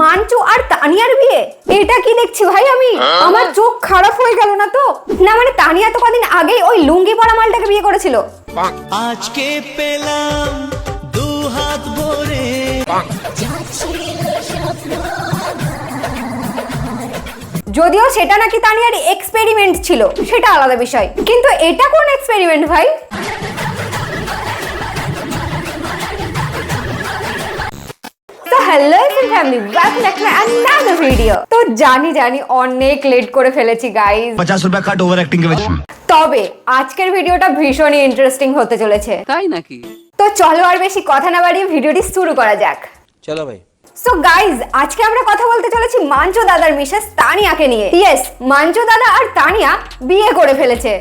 মানচু আর তানিয়ার বিয়ে? এটা কি দেখছি ভাই আমি? আমার চোখ খারাপ হয়ে গেল না তো? না মানে তানিয়া তো কদিন আগেই ওই লুঙ্গি পরা মালটাকে বিয়ে করেছিল। আজকে পেলাম দু হাত ভরে। যদিও সেটা নাকি তানিয়ার এক্সপেরিমেন্ট ছিল সেটা আলাদা বিষয়। কিন্তু এটা কোন এক্সপেরিমেন্ট ভাই? Hello family welcome back to another video তো জানি জানি অনেক লেট করে ফেলেছি গাইস 50 টাকা কাট ওভার অ্যাক্টিং কে তবে আজকের ভিডিওটা ভীষণই ইন্টারেস্টিং হতে চলেছে। তাই নাকি? তো চলো আর বেশি কথা না বাড়িয়ে ভিডিওটি শুরু করা যাক। চলো ভাই। সো গাইজ আজকে আমরা কথা বলতে চলেছি মাঞ্চো দাদার মিসেস তানিয়াকে নিয়ে। ইয়েস মাঞ্চো দাদা আর তানিয়া বিয়ে করে ফেলেছে।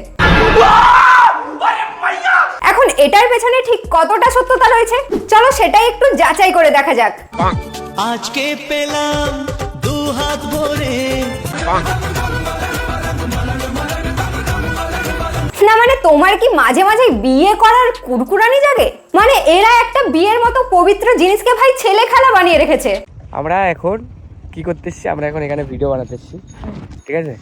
এখন এটার পেছনে ঠিক কতটা সত্যতা রয়েছে? চলো সেটাই একটু যাচাই করে দেখা যাক। আজকে পেলাম দু হাত ভরে। না মানে তোমার কি মাঝে মাঝে বিয়ে করার কুরকুরানি জাগে? মানে এরা একটা বিয়ের মতো পবিত্র জিনিসকে ভাই ছেলে খেলা বানিয়ে রেখেছে। আমরা এখন কি করতে এসছি? আমরা এখন এখানে ভিডিও বানাতে এসছি। ঠিক আছে?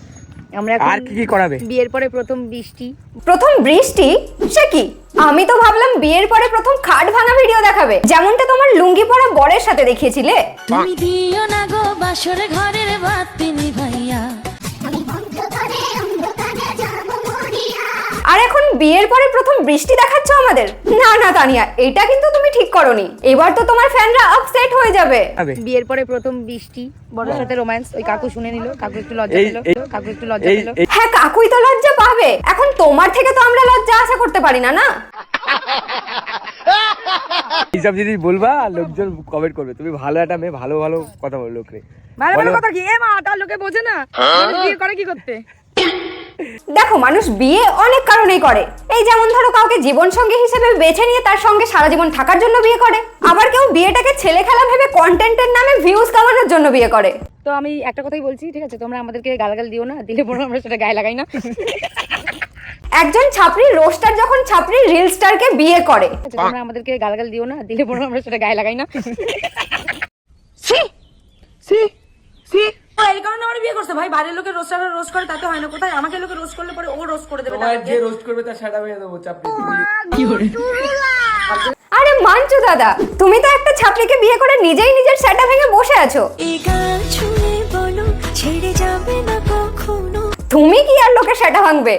আমরা আর কি কি করাবে? বিয়ের পরে প্রথম বৃষ্টি। প্রথম বৃষ্টি? সে কি? আমি তো ভাবলাম বিয়ের পরে প্রথম খাট ভাঙা ভিডিও দেখাবে। যেমনটা তোমার লুঙ্গি পরা বরের সাথে দেখিয়েছিলে। তুমি দিও না গো বাসর ঘরের বাতি। বিয়ের পরে প্রথম বৃষ্টি দেখাচ্ছ আমাদের? না না তানিয়া এটা কিন্তু তুমি ঠিক করনি। এবার তো তোমার ফ্যানরা আপসেট হয়ে যাবে। বিয়ের পরে প্রথম বৃষ্টি বড়ের সাথে রোম্যান্স ওই কাকু শুনে নিল কাকু একটু লজ্জা পেল কাকু একটু লজ্জা পেল। হ্যাঁ কাকুই তো লজ্জা পাবে। এখন তোমার থেকে তো আমরা লজ্জা আশা করতে পারি না না? এইসব জিনিস বলবা লোকজন কমেন্ট করবে। তুমি ভালো একটা মেয়ে ভালো ভালো কথা বলো লোকরে। ভালো ভালো কথা কি? এ মা তার লোকে বোঝে না। বিয়ে করে কি করতে? দেখো মানুষ বিয়ে অনেক কারণেই করে। এই যেমন ধরো কাউকে জীবন সঙ্গী হিসেবে বেছে নিয়ে তার সঙ্গে সারা জীবন থাকার জন্য বিয়ে করে আবার কেউ বিয়েটাকে ছেলে খেলা ভেবে কন্টেন্টের নামে ভিউজ কামানোর জন্য বিয়ে করে। তো আমি একটা কথাই বলছি ঠিক আছে? তোমরা আমাদেরকে গালাগাল দিও না দিলে পরে আমরা সেটা গায়ে লাগাই না। একজন ছাপরি রোস্টার যখন ছাপরি রিল স্টারকে বিয়ে করে। ঠিক আছে, তোমরা আমাদেরকে গালাগাল দিও না দিলে পরে আমরা সেটা গায়ে লাগাই না। ও এই কারণে আমার বিয়ে করছে। ভাই বাইরের লোকের রোস্টার রোস্ট করে তাতে হয় না। কোথায়? আমাকে লোকে রোস্ট করলে পরে ও রোস্ট করে দেবে যে রোস্ট করবে তার সাদা হয়ে দেবো চাপড়ি আরে মানছো দাদা তুমি তো একটা ছাত্রীকে বিয়ে করে নিজেই নিজের সেটা ভেঙে বসে আছো। এই গান শুনে বলো ছেড়ে যাবে না কখনো? তুমি কি আর লোকে সেটা ভাঙবে?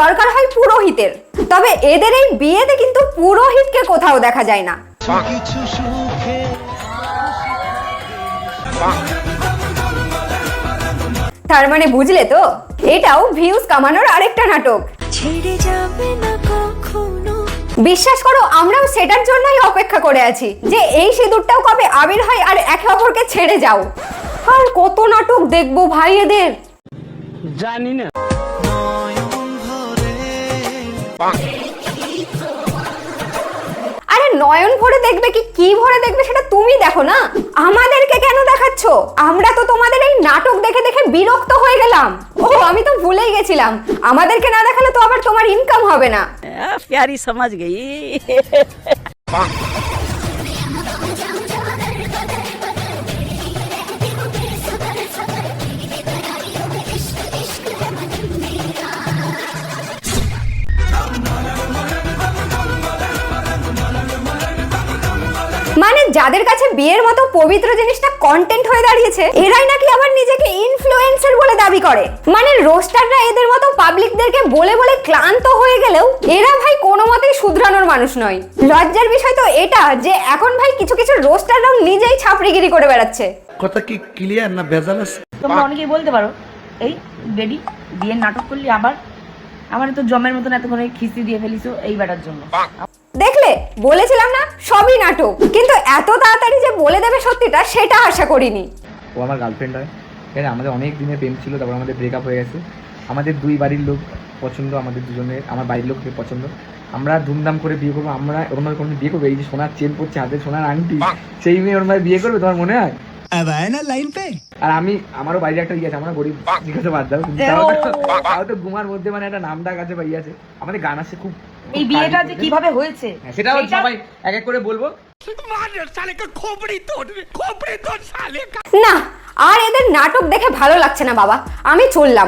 দরকার হয় পুরোহিতের। তবে এদের এই বিয়েতে কিন্তু পুরোহিতকে কোথাও দেখা যায় না। তার মানে বুঝলে তো? এটাও ভিউজ কামানোর আরেকটা নাটক। ছেড়ে যাবে না কখনো। বিশ্বাস করো আমরাও সেটার জন্যই অপেক্ষা করে আছি যে এই সিঁদুরটাও কবে আবির হয় আর একে অপরকে ছেড়ে যাও। আর কত নাটক দেখব ভাই এদের? নয়ন ভরে আরে নয়ন ভরে দেখবে কি কি ভরে দেখবে সেটা তুমি দেখো না। আমাদেরকে কেন দেখাচ্ছ? আমরা তো তোমাদের এই নাটক দেখে দেখে বিরক্ত হয়ে গেলাম। ও আমি তো ভুলেই গেছিলাম। আমাদেরকে না দেখালে তো আবার তোমার ইনকাম হবে না। হ্যাঁ, প্যারি সমাজ গেই। মানে যাদের কাছে বিয়ের মতো পবিত্র জিনিসটা কন্টেন্ট হয়ে দাঁড়িয়েছে এরাই নাকি আবার নিজেকে ইনফ্লুয়েন্সার বলে দাবি করে। মানে রোস্টাররা এদের মতো পাবলিকদেরকে বলে বলে ক্লান্ত হয়ে গেলেও এরা ভাই কোনো মতেই শুধরানোর মানুষ নয়। লজ্জার বিষয় তো এটা যে এখন ভাই কিছু কিছু রোস্টাররাও নিজেই ছাপড়িগিরি করে বেড়াচ্ছে। কথা কি ক্লিয়ার না ভেজাল আছে? তোমরা অনেকেই বলতে পারো এই বেডি বিয়ের নাটক করলি আবার? আমার তো জমের মতন এতক্ষণ খিস্তি দিয়ে ফেলিছো এই বেটার জন্য। দেখলে? বলেছিলাম না সবই নাটক। কিন্তু এত তাড়াতাড়ি যে বলে দেবে সত্যিটা সেটা আশা করিনি। ও আমার গার্লফ্রেন্ড হয়। ঠিক আছে আমাদের অনেক দিনের প্রেম ছিল তারপর আমাদের ব্রেকআপ হয়ে গেছে। আমাদের দুই বাড়ির লোক পছন্দ আমাদের দুজনের আমার বাড়ির লোককে পছন্দ। আমরা ধুমধাম করে বিয়ে করব আমরা ওরমায় কোনো বিয়ে করব এই যে সোনার চেন পড়ছে হাতে সোনার আংটি সেই মেয়ে ওর ওরমায় বিয়ে করবে তোমার মনে হয়? अब आए ना लाइन पे আর আমি আমারও বাড়ির একটা ইয়ে আছে আমরা গরিব জিজ্ঞাসা বাদ দাও কিন্তু তাও তো- তাও তো ঘুমার মধ্যে মানে একটা নাম ডাক আছে বা ইয়ে আছে আমাদের গান আসছে খুব এই বিয়েটা যে কিভাবে হয়েছে হ্যাঁ, সেটাও সেইটা- সবাই এক এক করে বলবো না আর এদের নাটক দেখে ভালো লাগছে না বাবা আমি চললাম